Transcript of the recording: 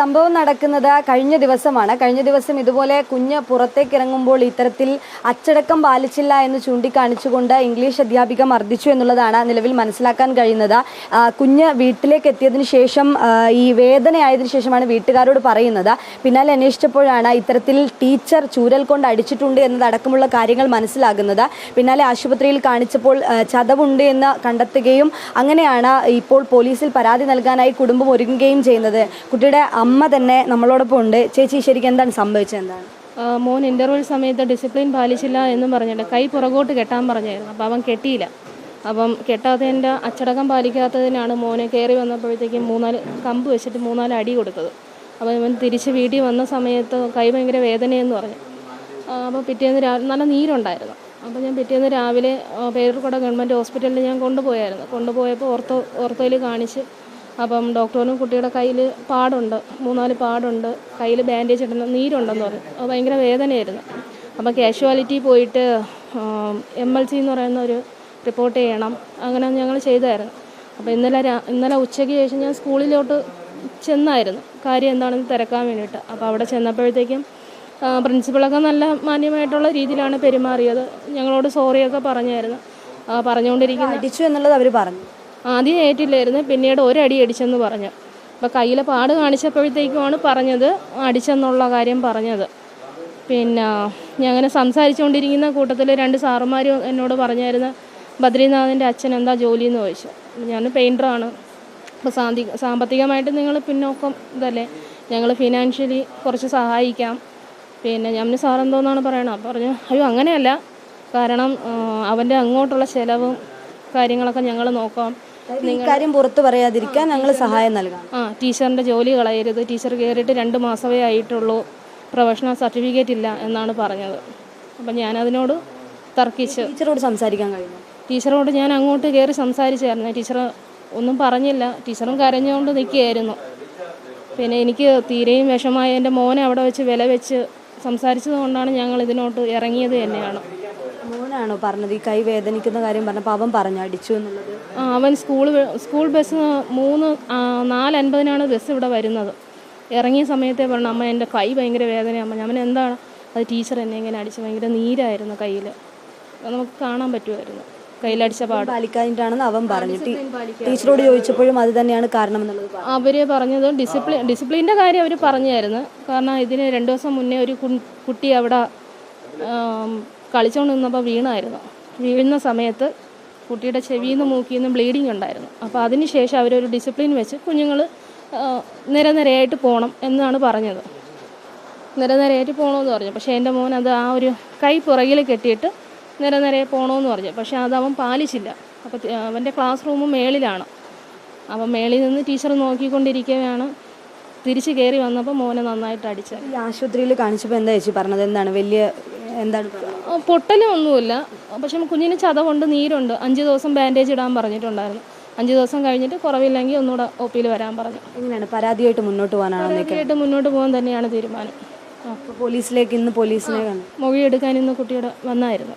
സംഭവം നടക്കുന്നത് കഴിഞ്ഞ ദിവസമാണ്. കഴിഞ്ഞ ദിവസം ഇതുപോലെ കുഞ്ഞ് പുറത്തേക്ക് ഇറങ്ങുമ്പോൾ ഇത്തരത്തിൽ അച്ചടക്കം പാലിച്ചില്ല എന്ന് ചൂണ്ടിക്കാണിച്ചുകൊണ്ട് ഇംഗ്ലീഷ് അധ്യാപിക മർദ്ദിച്ചു എന്നുള്ളതാണ് നിലവിൽ മനസ്സിലാക്കാൻ കഴിയുന്നത്. കുഞ്ഞ് വീട്ടിലേക്ക് എത്തിയതിനു ശേഷം ഈ വേദനയായതിനു ശേഷമാണ് വീട്ടുകാരോട് പറയുന്നത്. പിന്നാലെ അന്വേഷിച്ചപ്പോഴാണ് ഇത്തരത്തിൽ ടീച്ചർ ചൂരൽ കൊണ്ട് അടിച്ചിട്ടുണ്ട് എന്നതടക്കമുള്ള കാര്യങ്ങൾ മനസ്സിലാകുന്നത്. പിന്നാലെ ആശുപത്രിയിൽ കാണിച്ചപ്പോൾ ചതവുണ്ട് എന്ന് കണ്ടെത്തുകയും അങ്ങനെയാണ് ഇപ്പോൾ പോലീസിൽ പരാതി നൽകാനായി കുടുംബം ഒരുങ്ങുകയും ചെയ്യുന്നത്. കുട്ടിയുടെ അമ്മ തന്നെ നമ്മളോടൊപ്പം ഉണ്ട്. ചേച്ചി ശരിക്കും എന്താണ് സംഭവിച്ചത്? എന്താണ്? മോൻ ഇന്റർവെൽ സമയത്ത് ഡിസിപ്ലിൻ പാലിച്ചില്ല എന്നും പറഞ്ഞിട്ട് കൈ പുറകോട്ട് കെട്ടാൻ പറഞ്ഞായിരുന്നു. അപ്പോൾ അവൻ കെട്ടിയില്ല. അപ്പം കെട്ടാത്തതിന്റെ അച്ചടക്കം പാലിക്കാത്തതിനാണ് മോനെ കയറി വന്നപ്പോഴത്തേക്കും മൂന്നാൽ കമ്പ് വെച്ചിട്ട് മൂന്നാൽ അടി കൊടുത്തത്. അപ്പോൾ ഇവൻ തിരിച്ച് വീട്ടിൽ വന്ന സമയത്ത് കൈ ഭയങ്കര വേദനയെന്ന് പറഞ്ഞു. അപ്പോൾ പിറ്റേന്ന് രാവിലെ നല്ല നീരുണ്ടായിരുന്നു. അപ്പോൾ ഞാൻ പിറ്റേന്ന് രാവിലെ പേരൂർക്കോട ഗവൺമെന്റ് ഹോസ്പിറ്റലിൽ ഞാൻ കൊണ്ടുപോയായിരുന്നു. കൊണ്ടുപോയപ്പോൾ ഓർത്തോ ഓർത്തോയിൽ കാണിച്ച് അപ്പം ഡോക്ടറിനും കുട്ടിയുടെ കയ്യിൽ പാടുണ്ട്. മൂന്നാൽ പാടുണ്ട്. കയ്യിൽ ബാൻഡേജ് ഇടുന്ന നീരുണ്ടെന്ന് പറഞ്ഞു. അത് ഭയങ്കര വേദനയായിരുന്നു. അപ്പം കാഷ്വാലിറ്റി പോയിട്ട് എം എൽ സി എന്ന് പറയുന്ന ഒരു റിപ്പോർട്ട് ചെയ്യണം. അങ്ങനെ ഞങ്ങൾ ചെയ്തായിരുന്നു. അപ്പോൾ ഇന്നലെ ഇന്നലെ ഉച്ചയ്ക്ക് ശേഷം ഞാൻ സ്കൂളിലോട്ട് ചെന്നായിരുന്നു. കാര്യം എന്താണെന്ന് തിരക്കാൻ വേണ്ടിയിട്ട്. അപ്പോൾ അവിടെ ചെന്നപ്പോഴത്തേക്കും പ്രിൻസിപ്പളൊക്കെ നല്ല മാന്യമായിട്ടുള്ള രീതിയിലാണ് പെരുമാറിയത്. ഞങ്ങളോട് സോറിയൊക്കെ പറഞ്ഞായിരുന്നു. പറഞ്ഞുകൊണ്ടിരിക്കുന്ന അടിച്ചു എന്നുള്ളത് അവർ പറഞ്ഞു. ആദ്യം ഏറ്റില്ലായിരുന്നു പിന്നീട് ഒരടി അടിച്ചെന്ന് പറഞ്ഞു. അപ്പോൾ കയ്യിലെ പാട് കാണിച്ചപ്പോഴത്തേക്കുമാണ് പറഞ്ഞത് അടിച്ചെന്നുള്ള കാര്യം പറഞ്ഞത്. പിന്നെ ഞാൻ അങ്ങനെ സംസാരിച്ചുകൊണ്ടിരിക്കുന്ന കൂട്ടത്തിൽ രണ്ട് സാറുമാരും എന്നോട് പറഞ്ഞായിരുന്നു ബദ്രീനാഥിന്റെ അച്ഛൻ എന്താ ജോലി എന്ന് ചോദിച്ചു. ഞാൻ പെയിന്ററാണ് അപ്പോൾ സാന്തി സാമ്പത്തികമായിട്ട് നിങ്ങൾ പിന്നോക്കം ഇതല്ലേ? ഞങ്ങൾ ഫിനാൻഷ്യലി കുറച്ച് സഹായിക്കാം. പിന്നെ ഞാൻ സാർ എന്തോന്നാണ് അപ്പോൾ പറഞ്ഞു അയ്യോ അങ്ങനെയല്ല. കാരണം അവന്റെ അങ്ങോട്ടുള്ള ചിലവും കാര്യങ്ങളൊക്കെ ഞങ്ങൾ നോക്കാം. ഈ കാര്യം പുറത്തു പറയാതിരിക്കാൻ ഞങ്ങൾ സഹായം നൽകാം ആ ടീച്ചറിന്റെ ജോലി കളയരുത്. ടീച്ചർ കയറിയിട്ട് രണ്ട് മാസമേ ആയിട്ടുള്ളൂ. പ്രൊഫഷണൽ സർട്ടിഫിക്കറ്റ് ഇല്ല എന്നാണ് പറഞ്ഞത്. അപ്പം ഞാനതിനോട് തർക്കിച്ച്. ടീച്ചറോട് സംസാരിക്കാൻ കഴിയുന്നു ടീച്ചറോട് ഞാൻ അങ്ങോട്ട് കയറി സംസാരിച്ചായിരുന്നു. ടീച്ചർ ഒന്നും പറഞ്ഞില്ല. ടീച്ചറും കരഞ്ഞുകൊണ്ട് നിൽക്കുകയായിരുന്നു. പിന്നെ എനിക്ക് തീരെയും വിഷമായ എന്റെ മോനെ അവിടെ വെച്ച് വില വെച്ച് സംസാരിച്ചത് കൊണ്ടാണ് ഞങ്ങൾ ഇതിനോട്ട് ഇറങ്ങിയത് തന്നെയാണ്. മോനാണോ പറഞ്ഞത്? ഈ കൈ വേദനിക്കുന്ന കാര്യം പറഞ്ഞപ്പോൾ അവൻ പറഞ്ഞു? അടിച്ചു എന്നുള്ളത്? അവൻ സ്കൂൾ സ്കൂൾ ബസ് മൂന്ന് നാലൻപതിനാണ് നാല് അൻപതിനാണ് ബസ് ഇവിടെ വരുന്നത്. ഇറങ്ങിയ സമയത്തെ പറഞ്ഞു അമ്മ എന്റെ കൈ ഭയങ്കര വേദനയമ്മ ഞാൻ പറഞ്ഞു, എന്താണ്? അത് ടീച്ചർ എന്നെ ഇങ്ങനെ അടിച്ച് ഭയങ്കര നീരായിരുന്നു കയ്യിൽ നമുക്ക് കാണാൻ പറ്റുമായിരുന്നു. കയ്യിലടിച്ച പാട്. പാലിക്കാനായിട്ടാണെന്ന് അവൻ പറഞ്ഞു ടീച്ചറോട് ചോദിച്ചപ്പോഴും അത് തന്നെയാണ് കാരണം എന്നുള്ളത് പറഞ്ഞു. അവർ പറഞ്ഞത് ഡിസിപ്ലിൻ ഡിസിപ്ലിന്റെ കാര്യം അവർ പറഞ്ഞായിരുന്നു. കാരണം ഇതിന് രണ്ട് ദിവസം മുന്നേ ഒരു കുട്ടി അവിടെ കളിച്ചുകൊണ്ട് നിന്നപ്പോൾ വീണായിരുന്നു. വീഴുന്ന സമയത്ത് കുട്ടിയുടെ ചെവിയിൽ നിന്ന് മൂക്കിൽ നിന്ന് ബ്ലീഡിങ് ഉണ്ടായിരുന്നു. അപ്പോൾ അതിനുശേഷം അവരൊരു ഡിസിപ്ലിൻ വെച്ച് കുഞ്ഞുങ്ങൾ നിരനിരയായിട്ട് പോകണം എന്നാണ് പറഞ്ഞത്. നിരനിരയായിട്ട് പോകണമെന്ന് പറഞ്ഞു. പക്ഷേ എന്റെ മോൻ അത് ആ ഒരു കൈ പുറകിൽ കെട്ടിയിട്ട് നിരനിരയെ പോകണമെന്ന് പറഞ്ഞു. പക്ഷേ അത് അവൻ പാലിച്ചില്ല. അപ്പോൾ അവന്റെ ക്ലാസ് റൂം മേളിലാണ്. അപ്പം മേളിൽ നിന്ന് ടീച്ചർ നോക്കിക്കൊണ്ടിരിക്കുകയാണ്. തിരിച്ച് കയറി വന്നപ്പോൾ മോനെ നന്നായിട്ട് അടിച്ചത് ആശുപത്രിയിൽ കാണിച്ചപ്പോൾ എന്താ ചേച്ചി പറഞ്ഞത്? എന്താണ് വലിയ എന്താണ് പൊട്ടലൊന്നുമില്ല പക്ഷെ കുഞ്ഞിന് ചതവുണ്ട് നീരുണ്ട്. അഞ്ച് ദിവസം ബാൻഡേജ് ഇടാൻ പറഞ്ഞിട്ടുണ്ടായിരുന്നു. അഞ്ച് ദിവസം കഴിഞ്ഞിട്ട് കുറവില്ലെങ്കിൽ ഒന്നുകൂടെ ഒ പിയിൽ വരാൻ പറഞ്ഞു. എങ്ങനെയാണ്? പരാതിയായിട്ട് മുന്നോട്ട് പോകാനാണ് മുന്നോട്ട് പോകാൻ തന്നെയാണ് തീരുമാനം. പോലീസിലേക്ക് ഇന്ന് പോലീസിനെ മൊഴിയെടുക്കാൻ ഇന്ന് കുട്ടിയുടെ വന്നായിരുന്നു.